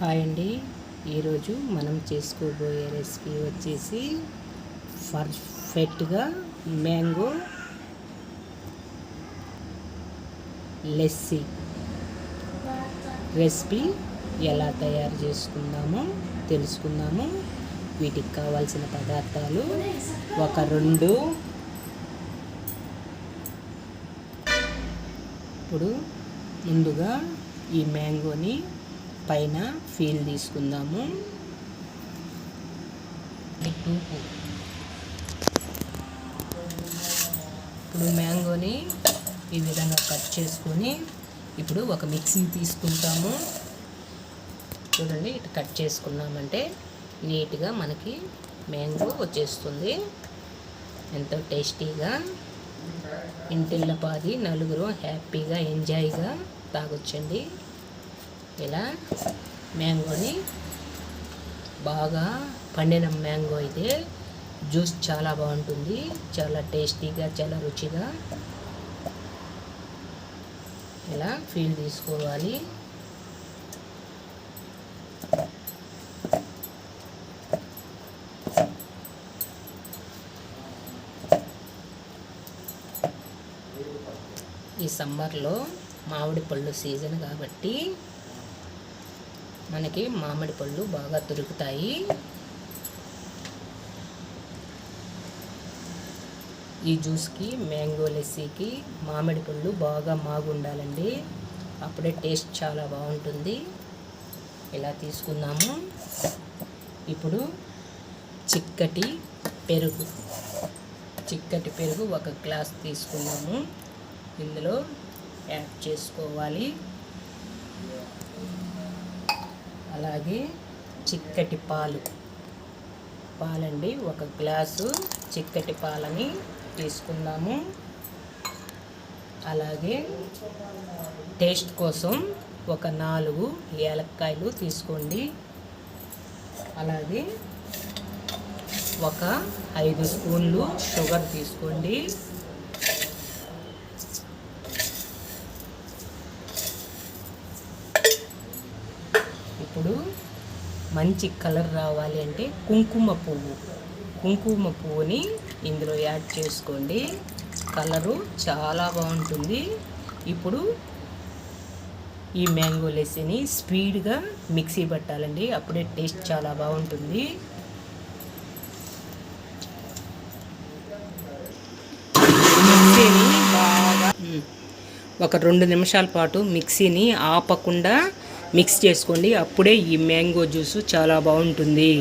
Hi అండి. ఈరోజు మనం చేసుకోబోయే రెసిపీ వచ్చేసి పర్ఫెక్ట్గా మ్యాంగో లెస్సీ. రెసిపీ ఎలా తయారు చేసుకుందామో తెలుసుకుందాము. వీటికి కావాల్సిన పదార్థాలు ఒక రెండు. ఇప్పుడు ముందుగా ఈ మ్యాంగోని పైన ఫీల్ తీసుకుందాము. ఇప్పుడు మ్యాంగోని ఈ విధంగా కట్ చేసుకొని ఇప్పుడు ఒక మిక్సీ తీసుకుంటాము. చూడండి ఇటు కట్ చేసుకున్నామంటే నీట్గా మనకి మ్యాంగో వచ్చేస్తుంది. ఎంతో టేస్టీగా ఇంటిల్లపాది నలుగురు హ్యాపీగా ఎంజాయ్గా తాగొచ్చండి. ఇలా మ్యాంగోని బాగా పండిన మ్యాంగో అయితే జ్యూస్ చాలా బాగుంటుంది చాలా టేస్టీగా చాలా రుచిగా ఇలా ఫీల్ తీసుకోవాలి. ఈ సమ్మర్లో మామిడి పళ్ళు సీజన్ కాబట్టి మనకి మామిడి పళ్ళు బాగా దొరుకుతాయి ఈ జ్యూస్కి మ్యాంగో లెస్సీకి మామిడి పళ్ళు బాగా మాగుండాలండి. అప్పుడే టేస్ట్ చాలా బాగుంటుంది. ఇలా తీసుకుందాము. ఇప్పుడు చిక్కటి పెరుగు చిక్కటి పెరుగు ఒక గ్లాస్ తీసుకున్నాము ఇందులో యాడ్ చేసుకోవాలి. అలాగే చిక్కటి పాలు. పాలండి ఒక గ్లాసు చిక్కటి పాలని తీసుకుందాము. అలాగే టేస్ట్ కోసం ఒక నాలుగు ఏలక్కాయలు తీసుకోండి. అలాగే ఒక ఐదు స్పూన్లు షుగర్ తీసుకోండి ఇప్పుడు మంచి కలర్ రావాలి అంటే కుంకుమ పువ్వు. కుంకుమ పువ్వుని ఇందులో యాడ్ చేసుకోండి. కలరు చాలా బాగుంటుంది. ఇప్పుడు ఈ మ్యాంగో లెస్సీని స్పీడ్గా మిక్సీ పట్టాలండి. అప్పుడే టేస్ట్ చాలా బాగుంటుంది. మిక్సీని బాగా ఒక రెండు నిమిషాల పాటు మిక్సీని ఆపకుండా మిక్స్ చేసుకోండి. అప్పుడే ఈ మ్యాంగో జ్యూస్ చాలా బాగుంటుంది.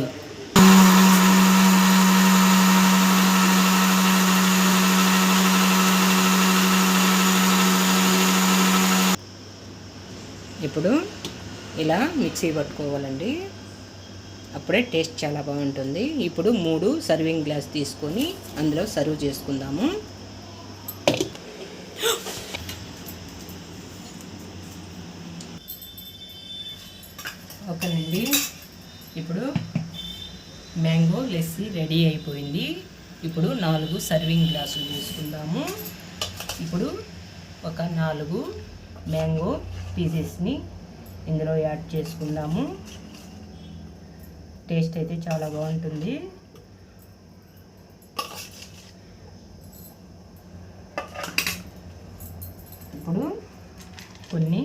ఇప్పుడు ఇలా మిక్సీ పట్టుకోవాలండి. అప్పుడే టేస్ట్ చాలా బాగుంటుంది. ఇప్పుడు మూడు సర్వింగ్ గ్లాస్ తీసుకొని అందులో సర్వ్ చేసుకుందాము. ఇప్పుడు మ్యాంగో లెస్సీ రెడీ అయిపోయింది. ఇప్పుడు నాలుగు సర్వింగ్ గ్లాసులు తీసుకుందాము. ఇప్పుడు ఒక నాలుగు మ్యాంగో పీసెస్ని ఇందులో యాడ్ చేసుకుందాము. టేస్ట్ అయితే చాలా బాగుంటుంది. ఇప్పుడు కొన్ని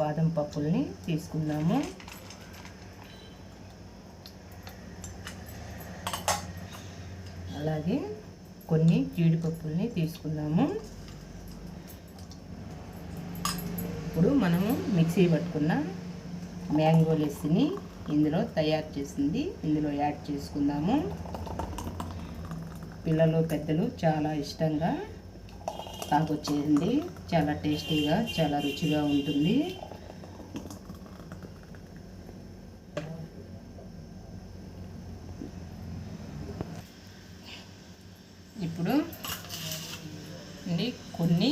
బాదం పప్పుల్ని తీసుకుందాము. అలాగే కొన్ని జీడిపప్పుల్ని తీసుకున్నాము ఇప్పుడు మనము మిక్సీ పట్టుకున్న మ్యాంగో లెస్సీని ఇందులో తయారు చేసింది. ఇందులో యాడ్ చేసుకుందాము. పిల్లలు పెద్దలు చాలా ఇష్టంగా తాగొచ్చేయండి. చాలా టేస్టీగా చాలా రుచిగా ఉంటుంది ఇప్పుడు కొన్ని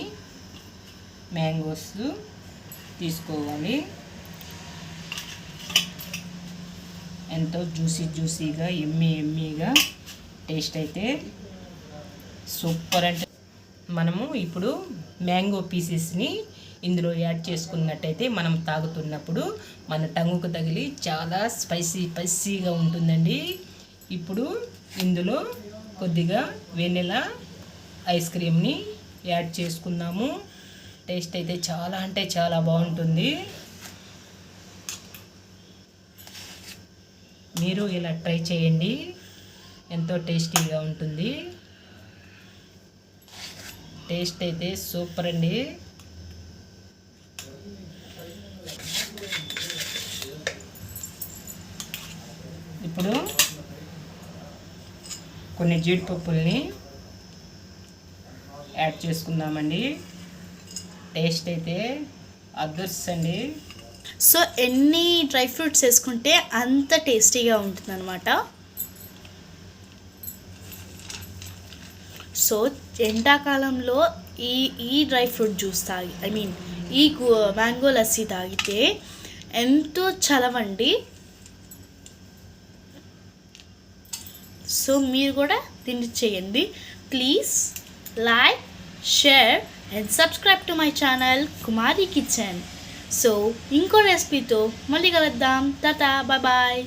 మ్యాంగోస్ తీసుకోవాలి. ఎంతో జ్యూసీ జ్యూసీగా ఎమ్మి ఎమ్మిగా టేస్ట్ అయితే సూపర్ అంటే మనము ఇప్పుడు మ్యాంగో పీసెస్ని ఇందులో యాడ్ చేసుకున్నట్టయితే మనం తాగుతున్నప్పుడు మన టంగుకు తగిలి చాలా స్పైసీ స్పైసీగా ఉంటుందండి. ఇప్పుడు ఇందులో కొద్దిగా వెనిలా ఐస్ క్రీమ్ని యాడ్ చేసుకుందాము. టేస్ట్ అయితే చాలా అంటే చాలా బాగుంటుంది. మీరు ఇలా ట్రై చేయండి. ఎంతో టేస్టీగా ఉంటుంది. టేస్ట్ అయితే సూపర్ అండి. ఇప్పుడు కొన్ని జీడిపప్పుల్ని యాడ్ చేసుకుందామండి. టేస్ట్ అయితే అదర్స్ అండి సో ఎన్ని డ్రై ఫ్రూట్స్ వేసుకుంటే అంత టేస్టీగా ఉంటుందన్నమాట. సో ఎండాకాలంలో ఈ ఈ డ్రై ఫ్రూట్ జ్యూస్ తాగి ఐ మీన్ ఈ మ్యాంగో లస్సీ తాగితే ఎంతో చలవండి. సో మీరు కూడా తిండి చేయండి. Please like share and subscribe to my channel Kumari kitchen so ఇంకో రెసిపీతో మళ్ళీ కలుద్దాం. Tata bye bye